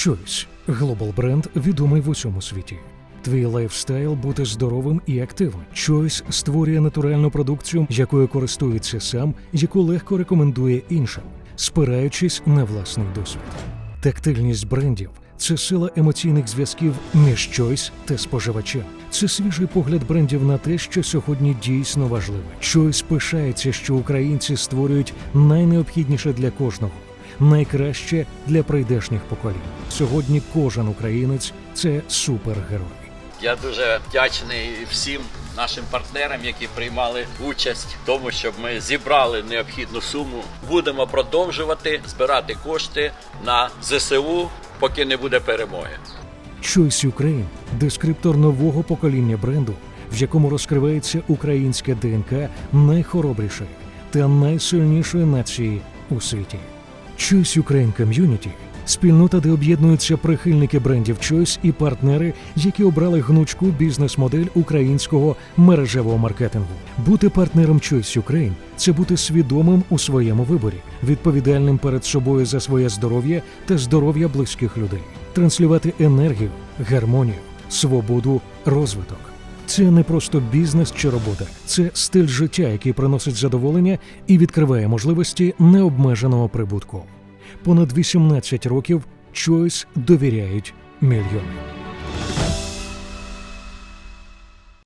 Choice – глобал бренд, відомий в усьому світі. Твій лайфстайл бути здоровим і активним. Choice створює натуральну продукцію, якою користується сам, яку легко рекомендує іншим, спираючись на власний досвід. Тактильність брендів це сила емоційних зв'язків між Choice та споживачем. Це свіжий погляд брендів на те, що сьогодні дійсно важливе. Choice пишається, що українці створюють найнеобхідніше для кожного, найкраще для прийдешніх поколінь. Сьогодні кожен українець це супергерой. Я дуже вдячний всім нашим партнерам, які приймали участь в тому, щоб ми зібрали необхідну суму. Будемо продовжувати збирати кошти на ЗСУ, поки не буде перемоги. Choice Ukraine – дескриптор нового покоління бренду, в якому розкривається українська ДНК найхоробрішої та найсильнішої нації у світі. Choice Ukraine Community – спільнота, де об'єднуються прихильники брендів Choice і партнери, які обрали гнучку бізнес-модель українського мережевого маркетингу. Бути партнером Choice Ukraine – це бути свідомим у своєму виборі, відповідальним перед собою за своє здоров'я та здоров'я близьких людей, транслювати енергію, гармонію, свободу, розвиток. Це не просто бізнес чи робота, це стиль життя, який приносить задоволення і відкриває можливості необмеженого прибутку. Понад 18 років Чойс довіряють мільйони.